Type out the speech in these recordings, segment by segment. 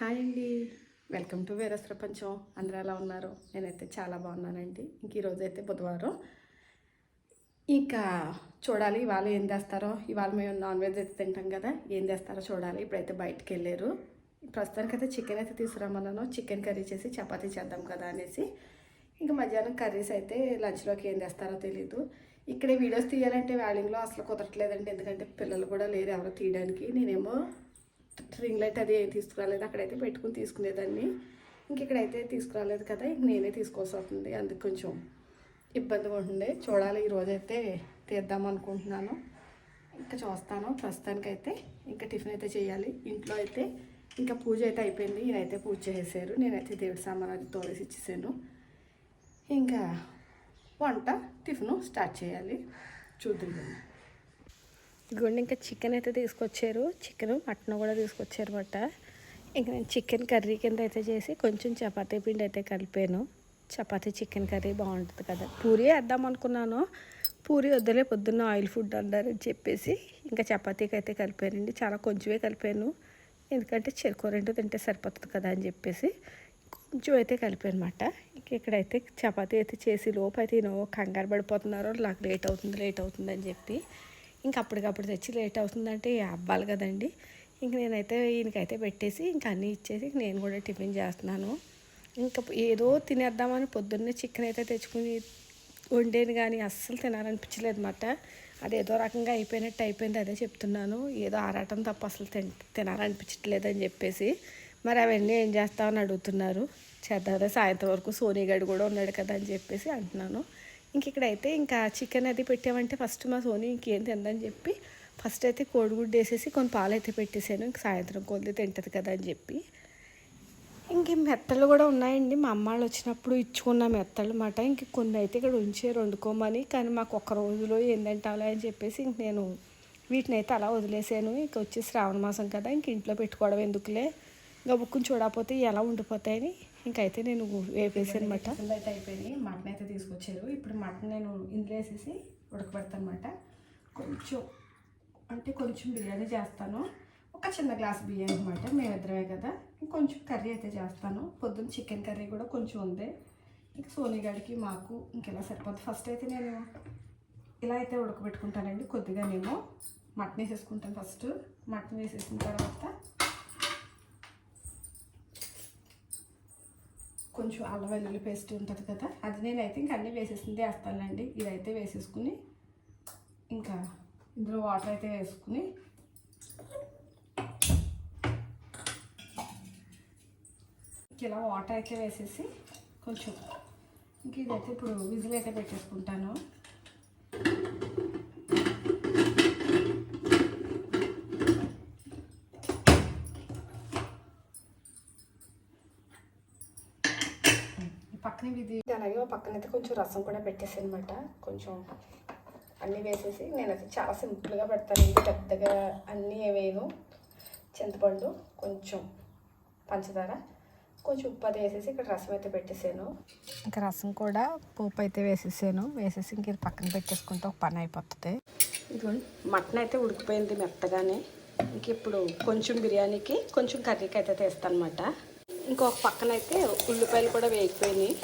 Hi అండి. Welcome to వేరస్ ప్రపంచం. అందరూ ఎలా ఉన్నారు? నేనైతే చాలా బాగున్నానండి. ఇంక ఈరోజు అయితే బుధవారం. ఇంకా చూడాలి ఇవాళ ఏం చేస్తారో. ఇవాళ మేము నాన్ వెజ్ అయితే తింటాం కదా. ఏం చేస్తారో చూడాలి. ఇప్పుడైతే బయటకు వెళ్ళారు ప్రస్తుతానికి అయితే చికెన్ అయితే తీసుకురామన్నాను చికెన్ కర్రీ చేసి చపాతీ చేద్దాం కదా అనేసి. ఇంకా మధ్యాహ్నం కర్రీస్ అయితే లంచ్లోకి ఏం చేస్తారో తెలీదు. ఇక్కడే వీడియోస్ తీయాలంటే వ్యాలింగ్లో అసలు కుదరట్లేదండి. ఎందుకంటే పిల్లలు కూడా లేరు ఎవరు తీయడానికి. నేనేమో రింగ్ లైట్ అది ఏం తీసుకురాలేదు అక్కడైతే పెట్టుకుని తీసుకునేదాన్ని. ఇంక ఇక్కడైతే తీసుకురాలేదు కదా ఇంక నేనే తీసుకోవాల్సి వస్తుంది. అందుకు కొంచెం ఇబ్బందిగా ఉంటుంది చూడాలి ఈరోజు అయితే తీద్దాం అనుకుంటున్నాను. ఇంకా చూస్తాను. ప్రస్తుతానికైతే ఇంకా టిఫిన్ అయితే చేయాలి. ఇంట్లో అయితే ఇంకా పూజ అయితే అయిపోయింది. ఈయనైతే పూజ చేసేసారు నేనైతే దేవుడి సామాన్ అది తోడేసి ఇచ్చేసాను. ఇంకా వంట టిఫిన్ స్టార్ట్ చేయాలి. చూద్దాం ఇదిగోండి ఇంకా చికెన్ అయితే తీసుకొచ్చారు. చికెన్ మటన్ కూడా తీసుకొచ్చారు అనమాట ఇంకా నేను చికెన్ కర్రీ కింద అయితే చేసి కొంచెం చపాతీ పిండి అయితే కలిపాను. చపాతీ చికెన్ కర్రీ బాగుంటుంది కదా. పూరి వేద్దాం అనుకున్నాను. పూరి వద్దులే పొద్దున్న ఆయిల్ ఫుడ్ అన్నారని చెప్పేసి ఇంకా చపాతీకి అయితే కలిపానండి. చాలా కొంచెమే కలిపాను. ఎందుకంటే చెరుకు రెండు తింటే సరిపోతుంది కదా అని చెప్పేసి కొంచెం అయితే కలిపాను ఇంకా ఇంక ఇక్కడైతే చపాతీ అయితే చేసి లోపు అయితే నేను కంగారు పడిపోతున్నారు నాకు లేట్ అవుతుంది లేట్ అవుతుంది అని చెప్పి ఇంక అప్పటికప్పుడు తెచ్చి లేట్ అవుతుందంటే అవ్వాలి కదండి. ఇంక నేనైతే ఈయనకైతే పెట్టేసి ఇంక అన్నీ ఇచ్చేసి నేను కూడా టిఫిన్ చేస్తున్నాను. ఇంకా ఏదో తినేద్దామని పొద్దున్నే చికెన్ అయితే తెచ్చుకుని వండేది కానీ అస్సలు తినాలనిపించలేదు అనమాట అది ఏదో రకంగా అయిపోయినట్టు అయిపోయింది అదే చెప్తున్నాను. ఏదో ఆరాటం తప్ప అసలు తిన తినాలనిపించట్లేదు అని చెప్పేసి మరి అవన్నీ ఏం చేస్తామని అడుగుతున్నారు. చేద్దాం సాయంత్రం వరకు సోనీగడ్ కూడా ఉన్నాడు కదా అని చెప్పేసి అంటున్నాను. ఇంక ఇక్కడైతే ఇంకా చికెన్ అది పెట్టామంటే ఫస్ట్ మా సోని ఇంకేం తిందని చెప్పి ఫస్ట్ అయితే కోడిగుడ్డు వేసేసి కొన్ని పాలు అయితే పెట్టేసాను. ఇంక సాయంత్రం కొద్ది తింటుంది కదా అని చెప్పి. ఇంక మెత్తలు కూడా ఉన్నాయండి. మా అమ్మాళ్ళు వచ్చినప్పుడు ఇచ్చుకున్న మెత్తలు అన్నమాట. ఇంక కొన్ని అయితే ఇక్కడ ఉంచే వండుకోమని. కానీ మాకు ఒక్క రోజులో ఏంటంటాలే అని చెప్పేసి ఇంక నేను వీటిని అయితే అలా వదిలేసాను. ఇంక వచ్చి శ్రావణ మాసం కదా ఇంక ఇంట్లో పెట్టుకోవడం ఎందుకులే? గబుక్కుని చూడకపోతే ఎలా ఉండిపోతాయని ఇంకైతే నేను వేపేసాను అనమాట. అయితే అయిపోయింది మటన్ అయితే తీసుకొచ్చారు. ఇప్పుడు మటన్ నేను ఇందులో వేసేసి ఉడకబెడతానమాట కొంచెం అంటే కొంచెం బిర్యానీ చేస్తాను. ఒక చిన్న గ్లాస్ బియ్యం అనమాట. మేమిద్దరమే కదా. ఇంకొంచెం కర్రీ అయితే చేస్తాను. పొద్దున్న చికెన్ కర్రీ కూడా కొంచెం ఉంది. ఇంక సోనిగాడికి మాకు ఇంకెలా సరిపోతుంది ఫస్ట్ అయితే నేను ఇలా అయితే ఉడకబెట్టుకుంటానండి. కొద్దిగా నేను మటన్ వేసేసుకుంటాను ఫస్ట్. మటన్ వేసేసిన తర్వాత కొంచెం అల్లం వెల్లుల్లి పేస్ట్ ఉంటుంది కదా అది నేనైతే ఇంకా అన్నీ వేసేసింది వేస్తానండి ఇదైతే వేసేసుకుని ఇంకా ఇందులో వాటర్ అయితే వేసుకుని ఇలా వాటర్ అయితే వేసేసి కొంచెం ఇంక ఇదైతే ఇప్పుడు విజిల్ అయితే పెట్టేసుకుంటాను. పక్కన ఇది అలాగే పక్కన అయితే కొంచెం రసం కూడా పెట్టేసి అనమాట కొంచెం అన్నీ వేసేసి నేనైతే చాలా సింపుల్గా పెడతాను. ఇది పెద్దగా అన్నీ వేయను. చింతపండు కొంచెం పంచదార కొంచెం ఉప్పు అది వేసేసి ఇక్కడ రసం అయితే పెట్టేసాను ఇంకా రసం కూడా పోపు అయితే వేసేసాను వేసేసి ఇంక ఇది పక్కన పెట్టేసుకుంటే ఒక పని అయిపోతుంది. ఇదిగోండి మటన్ అయితే ఉడికిపోయింది మెత్తగానే. ఇంక ఇప్పుడు కొంచెం బిర్యానీకి కొంచెం కర్రీకి అయితే తీస్తాను అనమాట ఇంకొక పక్కన అయితే ఉల్లిపాయలు కూడా వేగిపోయినాయి.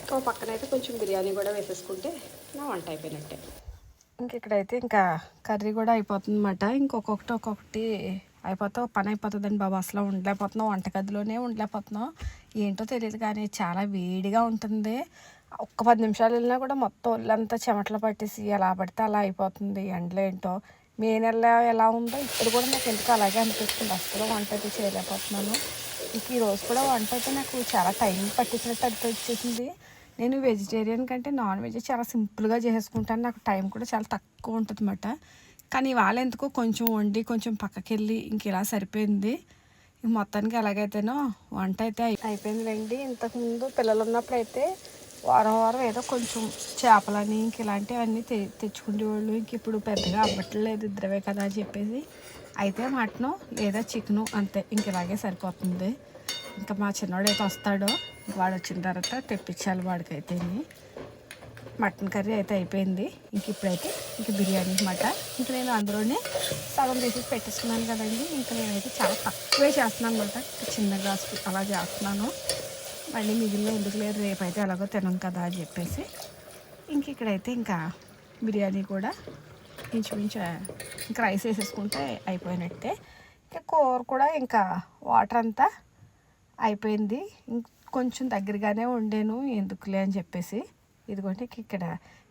ఇంకో పక్కన అయితే కొంచెం బిర్యానీ కూడా వేసేసుకుంటే నా వంట అయిపోయినట్టే. ఇంక ఇక్కడైతే ఇంకా కర్రీ కూడా అయిపోతుంది అనమాట ఇంకొకటి ఒక్కొక్కటి అయిపోతావు పని అయిపోతుందండి బాబు. అసలు ఉండలేకపోతున్నాం వంటగదిలోనే ఉండలేకపోతున్నాం. ఏంటో తెలియదు కానీ చాలా వేడిగా ఉంటుంది. ఒక్క పది నిమిషాలు వెళ్ళినా కూడా మొత్తం ఒళ్ళంతా చెమటలు పట్టేసి ఎలా పడితే అలా అయిపోతుంది ఎండలో ఏంటో. మే నెల ఎలా ఉందో ఇప్పుడు కూడా నాకు ఎందుకు అలాగే అనిపిస్తుంది. అసలు వంట అయితే చేయలేకపోతున్నాను. ఇక ఈ రోజు కూడా వంట అయితే నాకు చాలా టైం పట్టించినట్టు అనిపించేసింది. నేను వెజిటేరియన్ కంటే నాన్ వెజ్ చాలా సింపుల్గా చేసుకుంటాను. నాకు టైం కూడా చాలా తక్కువ ఉంటుంది అన్నమాట కానీ ఇవాళ ఎందుకో కొంచెం వండి కొంచెం పక్కకి వెళ్ళి ఇంక ఇలా సరిపోయింది. మొత్తానికి ఎలాగైతేనో వంట అయితే అయిపోయిందిలేండి. ఇంతకుముందు పిల్లలు ఉన్నప్పుడు అయితే వారం వారం ఏదో కొంచెం చేపలని ఇంక ఇలాంటివన్నీ తె తెచ్చుకునేవాళ్ళు. ఇంక ఇప్పుడు పెద్దగా అవ్వట్లేదు. ఇద్దరమే కదా అని చెప్పేసి అయితే మటను లేదా చికెను అంతే ఇంక ఇలాగే సరిపోతుంది. ఇంకా మా చిన్నోడు అయితే వస్తాడో వాడు వచ్చిన తర్వాత తెప్పించాలి వాడికైతే మటన్ కర్రీ అయితే అయిపోయింది. ఇంక ఇప్పుడైతే ఇంక బిర్యానీ అనమాట ఇంక నేను అందులోనే సగం తీసేసి పెట్టేస్తున్నాను కదండి. ఇంక నేనైతే చాలా తక్కువే చేస్తున్నాను అనమాట చిన్న గ్లాసు అలా చేస్తున్నాను. మళ్ళీ మిగిలిన ఎందుకు లేదు రేపైతే ఎలాగో తినం కదా అని చెప్పేసి. ఇంక ఇక్కడైతే ఇంకా బిర్యానీ కూడా ఇంచుమించు ఇంకా రైస్ వేసేసుకుంటే అయిపోయినట్టే. ఇంకా కూర కూడా ఇంకా వాటర్ అంతా అయిపోయింది. కొంచెం దగ్గరగానే వండాను ఎందుకులే అని చెప్పేసి. ఇదిగోండి ఇక్కడ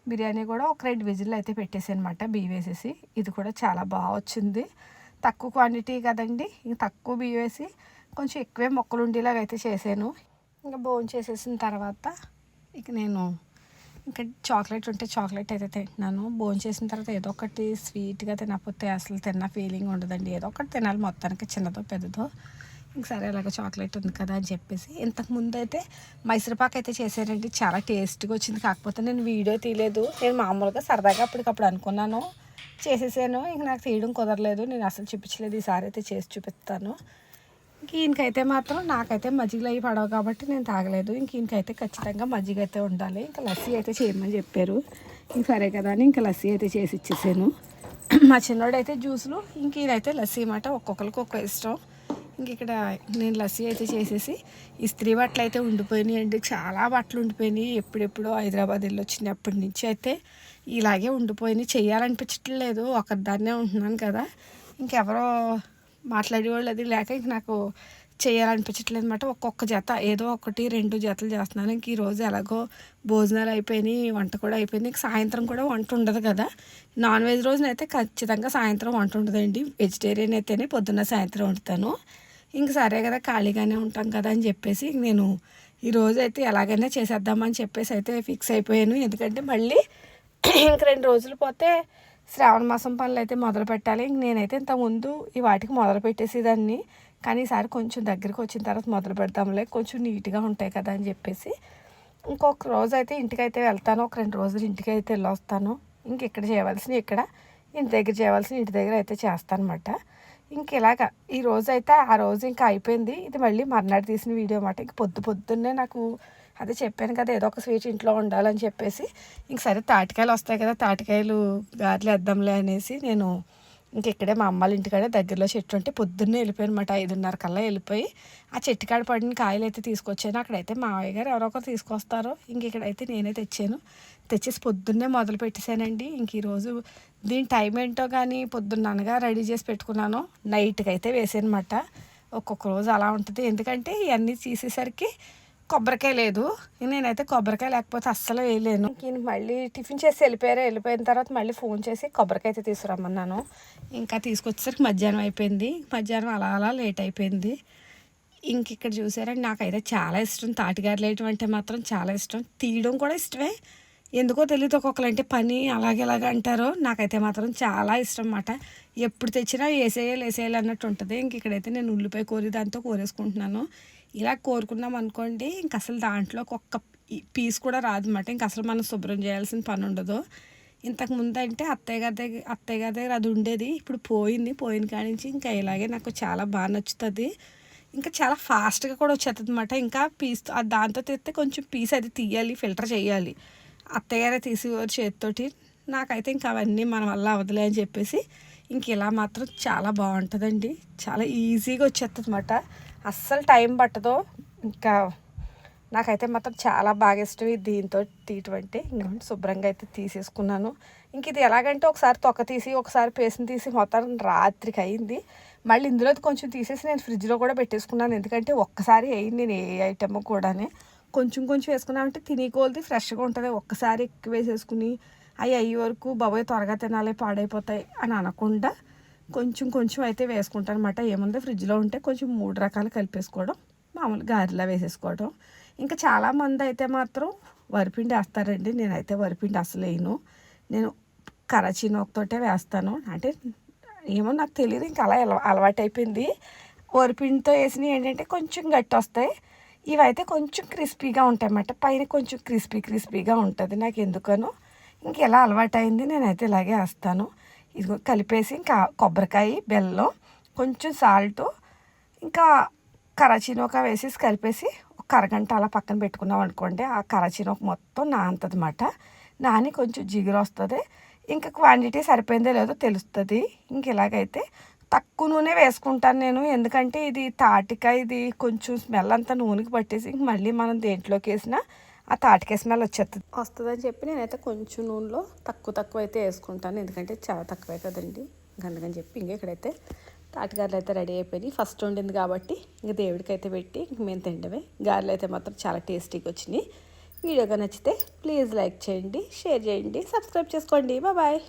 బిర్యానీ కూడా ఒక రెండు విజిల్ అయితే పెట్టేసానమాట బియ్యం వేసేసి. ఇది కూడా చాలా బాగా వచ్చింది. తక్కువ క్వాంటిటీ కదండి ఇంక తక్కువ బియ్యం వేసి కొంచెం ఎక్కువే మొక్కలు ఉండేలాగా అయితే చేశాను. ఇంకా భోజనం చేసేసిన తర్వాత ఇక నేను ఇంకా చాక్లెట్ ఉంటే చాక్లెట్ అయితే తింటున్నాను. భోజనం చేసిన తర్వాత ఏదో ఒకటి స్వీట్గా తినకపోతే అసలు తిన్న ఫీలింగ్ ఉండదండి. ఏదో ఒకటి తినాలి మొత్తానికి చిన్నదో పెద్దదో. ఇంక సరే అలాగ చాక్లెట్ ఉంది కదా అని చెప్పేసి. ఇంతకు ముందు అయితే మైసూర్పాక్ అయితే చేశారండి చాలా టేస్ట్గా వచ్చింది. కాకపోతే నేను వీడియో తీయలేదు. నేను మామూలుగా సరదాగా అప్పటికప్పుడు అనుకున్నాను. చేసేసాను. ఇంక నాకు తీయడం కుదరలేదు. నేను అసలు చూపించలేదు. ఈసారి అయితే చేసి చూపిస్తాను. ఇంక ఈయనకైతే మాత్రం నాకైతే మజ్జిగలు అవి పడవు కాబట్టి నేను తాగలేదు. ఇంక ఈయనకైతే ఖచ్చితంగా మజ్జిగ అయితే ఉండాలి. ఇంకా లస్సీ అయితే చేయమని చెప్పారు. ఇంక సరే కదా అని ఇంకా లస్సీ అయితే చేసి ఇచ్చేసాను. మా చిన్నోడైతే జ్యూసులు ఇంక ఈయనైతే లస్సీ మాట ఒక్కొక్కరికి ఒక్క ఇష్టం. ఇంక ఇక్కడ నేను లస్సీ అయితే చేసేసి ఇస్త్రీ బట్టలు అయితే ఉండిపోయినాయి అండి. చాలా బట్టలు ఉండిపోయినాయి. ఎప్పుడెప్పుడో హైదరాబాద్ వెళ్ళి వచ్చినప్పటి నుంచి అయితే ఇలాగే ఉండిపోయినాయి. చేయాలనిపించట్లేదు ఒకరిదాన్నే ఉంటున్నాను కదా. ఇంకెవరో మాట్లాడేవాళ్ళు అది లేక ఇంక నాకు చేయాలనిపించట్లేదు అనమాట ఒక్కొక్క జత ఏదో ఒకటి రెండు జతలు చేస్తున్నాను. ఇంక ఈరోజు ఎలాగో భోజనాలు అయిపోయినాయి వంట కూడా అయిపోయింది. ఇంక సాయంత్రం కూడా వంట ఉండదు కదా. నాన్ వెజ్ రోజునైతే ఖచ్చితంగా సాయంత్రం వంట ఉండదండి. వెజిటేరియన్ అయితేనే పొద్దున్న సాయంత్రం వండుతాను. ఇంక సరే కదా ఖాళీగానే ఉంటాం కదా అని చెప్పేసి నేను ఈరోజు అయితే ఎలాగైనా చేసేద్దామని చెప్పేసి అయితే ఫిక్స్ అయిపోయాను. ఎందుకంటే మళ్ళీ ఇంక రెండు రోజులు పోతే శ్రావణ మాసం పనులు అయితే మొదలు పెట్టాలి. ఇంక నేనైతే ఇంతకుముందు ఈ వాటికి మొదలు పెట్టేసేదాన్ని. కానీ ఈసారి కొంచెం దగ్గరికి వచ్చిన తర్వాత మొదలు పెడతాంలే. కొంచెం నీట్గా ఉంటాయి కదా అని చెప్పేసి. ఇంకొక రోజు అయితే ఇంటికైతే వెళ్తాను. ఒక రెండు రోజులు ఇంటికి అయితే వెళ్ళొస్తాను. ఇంక ఇక్కడ చేయవలసినవి ఇక్కడ ఇంటి దగ్గర చేయవలసిన ఇంటి దగ్గర అయితే చేస్తాను అనమాట ఇంక ఇలాగా ఈ రోజు అయితే ఆ రోజు ఇంకా అయిపోయింది. ఇది మళ్ళీ మర్నాడు తీసిన వీడియో అన్నమాట. ఇంక పొద్దు పొద్దున్నే నాకు అదే చెప్పాను కదా ఏదో ఒక స్వీట్ ఇంట్లో ఉండాలని చెప్పేసి. ఇంక సరే తాటికాయలు వస్తాయి కదా తాటికాయలు గారెలు వేద్దాంలే అనేసి నేను ఇంక ఇక్కడే మా అమ్మాళ్ళ ఇంటికాడే దగ్గరలో చెట్టు ఉంటే పొద్దున్నే వెళ్ళిపోయాను అనమాట ఐదున్నర కల్లా వెళ్ళిపోయి. ఆ చెట్టు కాడ పడిన కాయలు అయితే తీసుకొచ్చాను. అక్కడైతే మావయ్య గారు ఎవరో ఒకరు తీసుకొస్తారు. ఇంక ఇక్కడైతే నేనే తెచ్చాను. తెచ్చేసి పొద్దున్నే మొదలు పెట్టేశానండి. ఇంక ఈరోజు దీని టైం ఏంటో కానీ పొద్దున్ననగా రెడీ చేసి పెట్టుకున్నాను. నైట్కి అయితే వేసానమాట ఒక్కొక్క రోజు అలా ఉంటుంది. ఎందుకంటే ఇవన్నీ తీసేసరికి కొబ్బరికాయ లేదు. నేనైతే కొబ్బరికాయ లేకపోతే అస్సలు వేయలేను. ఇంక మళ్ళీ టిఫిన్ చేసి వెళ్ళిపోయారు. వెళ్ళిపోయిన తర్వాత మళ్ళీ ఫోన్ చేసి కొబ్బరికాయ అయితే తీసుకురమ్మన్నాను. ఇంకా తీసుకొచ్చేసరికి మధ్యాహ్నం అయిపోయింది. మధ్యాహ్నం అలా అలా లేట్ అయిపోయింది. ఇంక ఇక్కడ చూసారండి నాకైతే చాలా ఇష్టం. తాటిగారులు వేయటం అంటే మాత్రం చాలా ఇష్టం. తీయడం కూడా ఇష్టమే. ఎందుకో తెలియదు ఒక్కొక్కరంటే పని అలాగే అలాగే అంటారో. నాకైతే మాత్రం చాలా ఇష్టం అన్నమాట. ఎప్పుడు తెచ్చినా వేసేయాలి వేసేయాలి అన్నట్టు ఉంటుంది. ఇంక ఇక్కడైతే నేను ఉల్లిపాయ కోరి దాంతో కోరేసుకుంటున్నాను. ఇలా కోరుకున్నాం అనుకోండి ఇంక అసలు దాంట్లో ఒక్క పీస్ కూడా రాదు అనమాట ఇంక అసలు మనం శుభ్రం చేయాల్సిన పని ఉండదు. ఇంతకు ముందు అంటే అత్తయ్య గారి దగ్గర అత్తయ్య గారి దగ్గర అది ఉండేది. ఇప్పుడు పోయింది పోయిన కాడి నుంచి ఇంకా ఇలాగే నాకు చాలా బాగా నచ్చుతుంది. ఇంకా చాలా ఫాస్ట్గా కూడా వచ్చేస్తుంది అనమాట ఇంకా పీస్ దాంతో తెస్తే కొంచెం పీస్ అది తీయాలి ఫిల్టర్ చేయాలి. అత్తయ్య గారే తీసేవారు చేతితోటి. నాకైతే ఇంకా అవన్నీ మన వల్ల అవదులే అని చెప్పేసి ఇంక ఇలా మాత్రం చాలా బాగుంటుందండి. చాలా ఈజీగా వచ్చేస్తుంది అనమాట అస్సలు టైం పట్టదు. ఇంకా నాకైతే మాత్రం చాలా బాగా ఇష్టం ఇది దీంతో తీయటం అంటే శుభ్రంగా అయితే తీసేసుకున్నాను. ఇంక ఇది ఎలాగంటే ఒకసారి తొక్క తీసి ఒకసారి పేసిన తీసి మొత్తం రాత్రికి అయింది. మళ్ళీ ఇందులో కొంచెం తీసేసి నేను ఫ్రిడ్జ్లో కూడా పెట్టేసుకున్నాను. ఎందుకంటే ఒక్కసారి అయింది నేను ఏ ఐటమ్ కూడానే. కొంచెం కొంచెం వేసుకున్నామంటే తిని కోల్ది ఫ్రెష్గా ఉంటుంది. ఒక్కసారి ఎక్కువ వేసేసుకుని అవి అయ్యే వరకు బాబోయ్ త్వరగా తినాలి పాడైపోతాయి అని అనకుండా కొంచెం కొంచెం అయితే వేసుకుంటాను అనమాట ఏముంది? ఫ్రిడ్జ్లో ఉంటే కొంచెం మూడు రకాలు కలిపేసుకోవడం మామూలు గారెలా వేసేసుకోవడం. ఇంకా చాలామంది అయితే మాత్రం వరిపిండి వేస్తారండి. నేనైతే వరిపిండి అసలు వేయను. నేను కరాచీ నోకుతోటే వేస్తాను. అంటే ఏమో నాకు తెలియదు ఇంకా అలా అలవాటు అయిపోయింది వరిపిండితో వేసినవి ఏంటంటే కొంచెం గట్టి వస్తాయి ఇవైతే కొంచెం క్రిస్పీగా ఉంటాయి అన్నమాట పైన కొంచెం క్రిస్పీ క్రిస్పీగా ఉంటుంది. నాకు ఎందుకనో ఇంక ఎలా అలవాటు అయింది నేనైతే ఇలాగే వేస్తాను. ఇది కలిపేసి ఇంకా కొబ్బరికాయ బెల్లం కొంచెం సాల్ట్ ఇంకా కరాచీనోక వేసేసి కలిపేసి ఒక అరగంట అలా పక్కన పెట్టుకున్నాం అనుకోండి ఆ కరాచీనోక మొత్తం నాంతదన్నమాట నాని కొంచెం జిగురు వస్తుంది. ఇంకా క్వాంటిటీ సరిపోయిందో లేదో తెలుస్తుంది. ఇంక ఇలాగైతే తక్కువ నూనె వేసుకుంటాను నేను. ఎందుకంటే ఇది తాటికాయ ఇది కొంచెం స్మెల్ అంతా నూనెకి పట్టేసి ఇంక మళ్ళీ మనం దేంట్లోకి వేసినా ఆ తాటికాయ స్మెల్ వచ్చేస్తుంది వస్తుందని చెప్పి నేనైతే కొంచెం నూనెలో తక్కువ తక్కువ అయితే వేసుకుంటాను. ఎందుకంటే చాలా తక్కువే కదండి. అందుకని చెప్పి ఇంక ఇక్కడైతే తాటిగారులు అయితే రెడీ అయిపోయి ఫస్ట్ వండింది కాబట్టి ఇంక దేవుడికైతే పెట్టి ఇంక మేము తిండమే. గారెలు అయితే మాత్రం చాలా టేస్టీగా వచ్చినాయి. వీడియోగా నచ్చితే ప్లీజ్ లైక్ చేయండి షేర్ చేయండి సబ్స్క్రైబ్ చేసుకోండి. బాయ్.